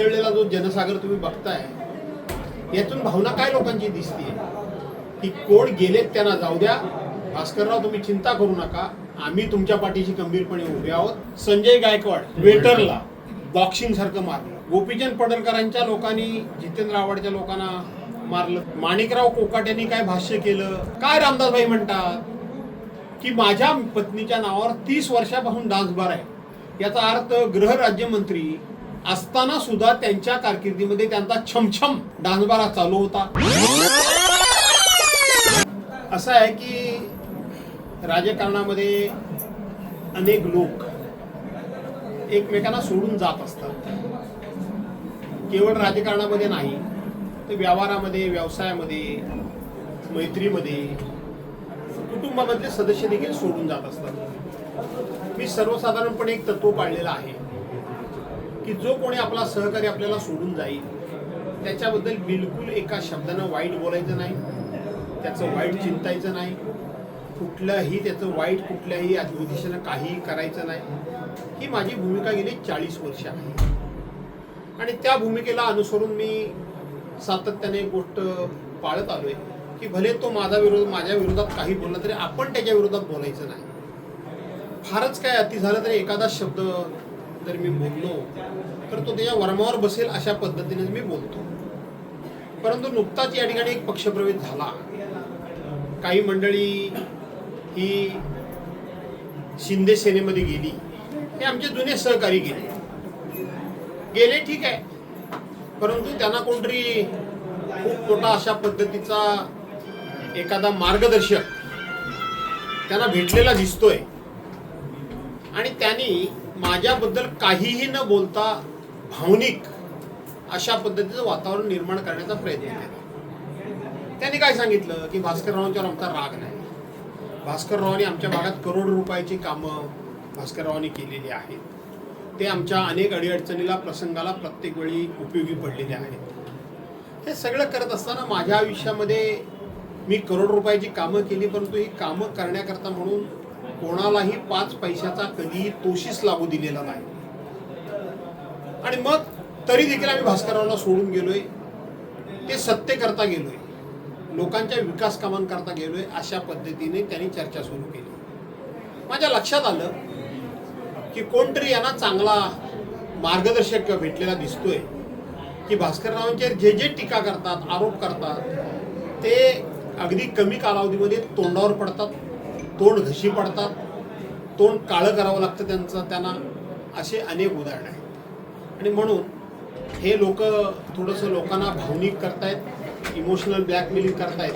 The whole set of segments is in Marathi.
उसळलेला जो जनसागर तुम्ही बघताय यातून भावना काय लोकांची दिसते की कोण गेलेत त्यांना जाऊ द्या. भास्करराव तुम्ही चिंता करू नका. आम्ही तुमच्या पाठीशी गंभीरपणे उभे आहोत. संजय गायकवाड वेटरला बॉक्सिंग सारखं मारलं. गोपीचंद पडळकरांच्या लोकांनी जितेंद्र आव्हाडच्या लोकांना मारलं. माणिकराव कोकाट्यांनी काय भाष्य केलं? काय रामदासभाई म्हणतात? की माझ्या पत्नीच्या नावावर तीस वर्षापासून डान्स बार आहे. याचा अर्थ गृह राज्यमंत्री असताना सुद्धा त्यांच्या कारकिर्दीमध्ये त्यांचा छमछम डान्सबारा चालू होता. असं आहे की राजकारणामध्ये अनेक लोक एकमेकांना सोडून जात असतात. केवळ राजकारणामध्ये नाही तर व्यवहारामध्ये व्यवसायामध्ये मैत्रीमध्ये कुटुंबामधले सदस्य देखील सोडून जात असतात. मी सर्वसाधारणपणे एक तत्व पाळलेलं आहे. की जो कोणी आपला सहकारी आपल्याला सोडून जाईल त्याच्याबद्दल बिलकुल एका शब्दानं वाईट बोलायचं नाही त्याचं वाईट चिंतायचं नाही कुठलंही त्याचं वाईट कुठल्याही उद्देशानं काहीही करायचं नाही. ही माझी भूमिका गेली चाळीस वर्ष आहे. आणि त्या भूमिकेला अनुसरून मी सातत्याने एक गोष्ट पाळत आलो आहे की भले तो माझा विरोध माझ्या विरोधात काही बोलला तरी आपण त्याच्या विरोधात बोलायचं नाही. फारच काय अति झालं तरी एखादा शब्द जर मी बोललो तर तो त्याच्या वर्मावर बसेल अशा पद्धतीने मी बोलतो. परंतु नुकताच या ठिकाणी एक पक्षप्रवेश झाला. काही मंडळी ही शिंदे सेनेमध्ये गेली. हे आमचे जुने सहकारी गेले. गेले ठीक आहे. परंतु त्यांना कोणतरी खूप मोठा अशा पद्धतीचा एखादा मार्गदर्शक त्यांना भेटलेला दिसतोय. आणि त्यांनी माझ्याबद्दल काहीही न बोलता भावनिक अशा पद्धतीचं वातावरण निर्माण करण्याचा प्रयत्न केला. त्यांनी काय सांगितलं? की भास्कररावांच्यावर आमचा राग नाही. भास्कररावांनी आमच्या भागात करोड रुपयाची कामं भास्कररावांनी केलेली आहेत. ते आमच्या अनेक अडीअडचणीला प्रसंगाला प्रत्येक वेळी उपयोगी पडलेले आहेत. हे सगळं करत असताना माझ्या आयुष्यामध्ये मी करोड रुपयाची कामं केली परंतु ही कामं करण्याकरता म्हणून कोणालाही पाच पैशाचा कधीही तोशीच लागू दिलेला नाही. आणि मग तरी देखील आम्ही भास्कररावला सोडून गेलोय. ते सत्य करता गेलोय. लोकांच्या विकास कामांकरता गेलोय अशा पद्धतीने त्यांनी चर्चा सुरू केली. माझ्या लक्षात आलं की कोणतरी यांना चांगला मार्गदर्शक भेटलेला दिसतोय. की भास्कररावांचे जे जे टीका करतात आरोप करतात ते अगदी कमी कालावधीमध्ये तोंडावर पडतात. तोंड घशी पडतात तोंड काळं करावं लागतं त्यांचं त्यांना असे अनेक उदाहरण आहेत. आणि म्हणून हे लोक थोडंसं लोकांना भावनिक करतायत इमोशनल ब्लॅकमेलिंग करतायत.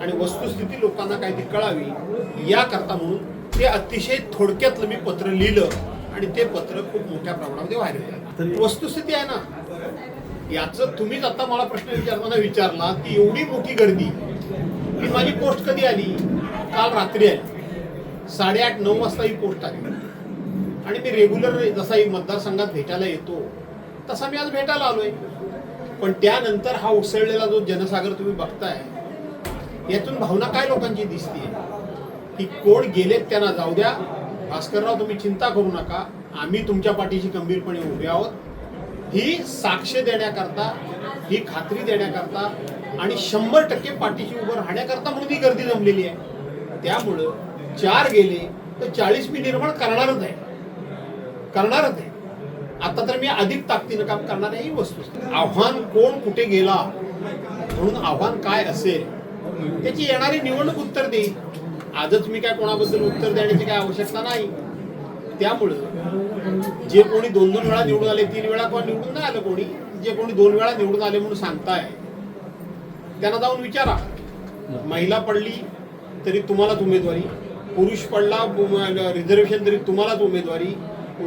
आणि वस्तुस्थिती लोकांना काहीतरी कळावी याकरता म्हणून ते अतिशय थोडक्यातलं मी पत्र लिहिलं आणि ते पत्र खूप मोठ्या प्रमाणामध्ये व्हायरल झालं. वस्तुस्थिती आहे ना. याचं तुम्हीच आता मला प्रश्न विचारताना विचारला की एवढी मोठी गर्दी. ही माझी पोस्ट कधी आली? काल रात्री आहे. साडेआठ नऊ वाजता ही पोस्ट आली. आणि मी रेग्युलर जसा ही मतदारसंघात भेटायला येतो तसा मी आज भेटायला आलोय. पण त्यानंतर हा उसळलेला जो जनसागर तुम्ही बघताय यातून भावना काय लोकांची दिसते की कोण गेलेत त्यांना जाऊ द्या. भास्करराव तुम्ही चिंता करू नका. आम्ही तुमच्या पाठीशी गंभीरपणे उभे आहोत. ही साक्ष देण्याकरता ही खात्री देण्याकरता आणि शंभर टक्के पाठीशी उभं राहण्याकरता म्हणून ही गर्दी जमलेली आहे. त्यामुळं चार गेले तर चाळीस मी निर्माण करणारच आहे. करणारच आहे. आता तर मी अधिक ताकदीनं काम करणार आहे ही वस्तू. आव्हान कोण कुठे गेला? म्हणून आव्हान काय असेल? त्याची येणारी निवडणूक उत्तर देईल. आजच मी काय कोणाबद्दल उत्तर देण्याची काय आवश्यकता नाही. त्यामुळं जे कोणी दोन दोन वेळा निवडून आले तीन वेळा कोण निवडून नाही आलं कोणी जे कोणी दोन वेळा निवडून आले म्हणून सांगताय त्यांना जाऊन विचारा. महिला पडली तरी तुम्हालाच उमेदवारी. पुरुष पडला रिझर्वेशन तरी तुम्हालाच उमेदवारी.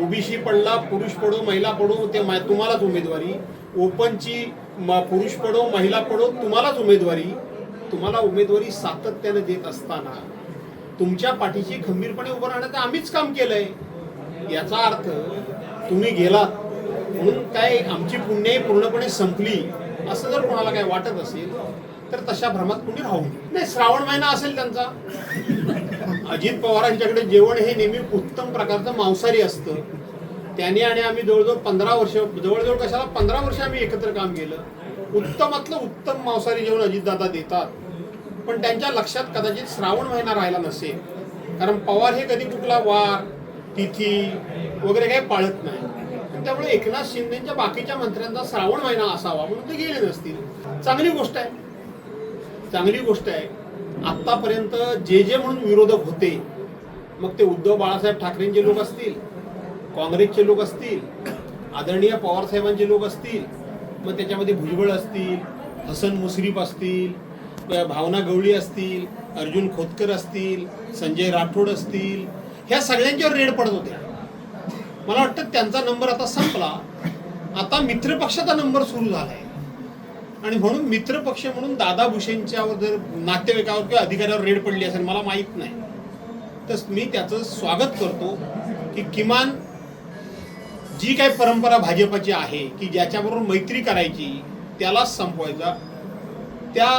ओबीसी पडला पुरुष पडो महिला पडो ते मा- तुम्हालाच उमेदवारी. ओपनची पुरुष पडो महिला पडो तुम्हालाच उमेदवारी. तुम्हाला उमेदवारी सातत्याने देत असताना तुमच्या पाठीशी खंबीरपणे उभं राहण्याचं आम्हीच काम केलंय. याचा अर्थ तुम्ही गेलात म्हणून काय आमची पुण्याई पूर्णपणे संपली असं जर कोणाला काय वाटत असेल तर तशा भ्रमात कुणी राहू नये. नाही श्रावण महिना असेल त्यांचा. अजित पवारांच्याकडे जेवण हे नेहमी उत्तम प्रकारचं मांसाहारी असतं. त्याने आणि आम्ही जवळजवळ पंधरा वर्ष जवळजवळ कशाला पंधरा वर्ष आम्ही एकत्र काम केलं. उत्तमातलं उत्तम मांसाहारी जेवण अजितदादा देतात. पण त्यांच्या लक्षात कदाचित श्रावण महिना राहिला नसेल. कारण पवार हे कधी कुठला वार तिथी वगैरे काही पाळत नाही. त्यामुळे एकनाथ शिंदेच्या बाकीच्या मंत्र्यांचा श्रावण महिना असावा म्हणून ते गेले नसतील. चांगली गोष्ट आहे. चांगली गोष्ट आहे. आत्तापर्यंत जे जे म्हणून विरोधक होते मग ते उद्धव बाळासाहेब ठाकरेंचे लोक असतील काँग्रेसचे लोक असतील आदरणीय पवारसाहेबांचे लोक असतील मग त्याच्यामध्ये भुजबळ असतील हसन मुश्रीफ असतील भावना गवळी असतील अर्जुन खोतकर असतील संजय राठोड असतील ह्या सगळ्यांच्यावर रेड पडत होत्या मला वाटतं त्यांचा नंबर आता संपला. आता मित्रपक्षाचा नंबर सुरू झालाय. आणि म्हणून मित्रपक्ष म्हणून दादा भुसेंच्यावर जर नातेवाईकावर किंवा अधिकाऱ्यावर रेड पडली असेल मला माहीत नाही. तर मी त्याचं स्वागत करतो की किमान जी काही परंपरा भाजपची आहे की ज्याच्याबरोबर मैत्री करायची त्यालाच संपवायचा त्या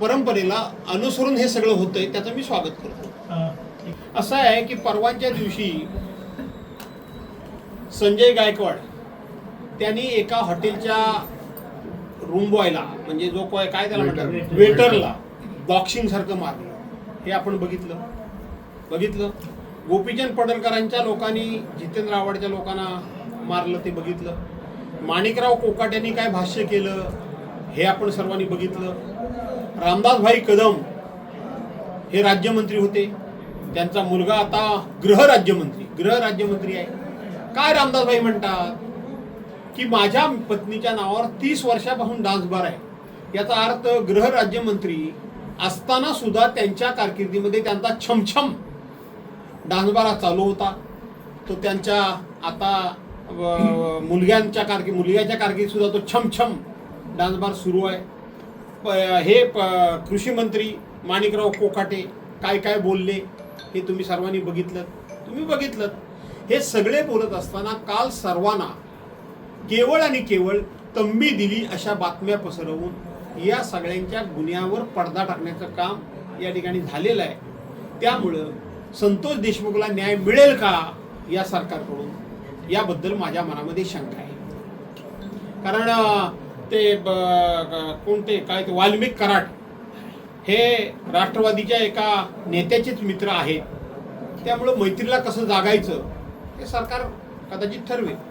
परंपरेला अनुसरून हे सगळं होतंय त्याचं मी स्वागत करतो. असं आहे की परवाच्या दिवशी संजय गायकवाड त्यांनी एका हॉटेलच्या रूम बॉयला म्हणजे जो काय काय त्याला म्हणतात वेटरला बॉक्सिंग सारखं मारलं. हे आपण बघितलं. बघितलं? गोपीचंद पडळकरांच्या लोकांनी जितेंद्र आव्हाडच्या लोकांना मारलं ते बघितलं. माणिकराव कोकाट यांनी काय भाष्य केलं हे आपण सर्वांनी बघितलं. रामदासभाई कदम हे राज्यमंत्री होते. त्यांचा मुलगा आता गृहराज्यमंत्री गृहराज्यमंत्री आहे. काय रामदासभाई म्हणतात? की माझ्या पत्नीच्या नावावर तीस वर्षापासून डान्स बार आहे. याचा अर्थ गृहराज्यमंत्री असताना सुद्धा त्यांच्या कारकिर्दीमध्ये त्यांचा छमछम डान्सबारा चालू होता. तो त्यांच्या आता मुलग्यांच्या कारकी मुलग्याच्या कारकिर्दीत सुद्धा तो छमछम डान्सबार सुरू आहे. प- हे प- कृषी मंत्री माणिकराव कोकाटे काय काय बोलले हे तुम्ही सर्वांनी बघितलं. तुम्ही बघितलं. हे सगळे बोलत असताना काल सर्वांना केवळ आणि केवळ तंबी दिली अशा बातम्या पसरवून या सगळ्यांच्या गुन्ह्यावर पडदा टाकण्याचं काम या ठिकाणी झालेलं आहे. त्यामुळं संतोष देशमुखला न्याय मिळेल का या सरकारकडून? याबद्दल माझ्या मनामध्ये शंका आहे. कारण ते ब- कोणते काय ते वाल्मिक कराड हे राष्ट्रवादीच्या एका नेत्याचेच मित्र आहेत. त्यामुळं मैत्रीला कसं जागायचं हे सरकार कदाचित ठरवेल.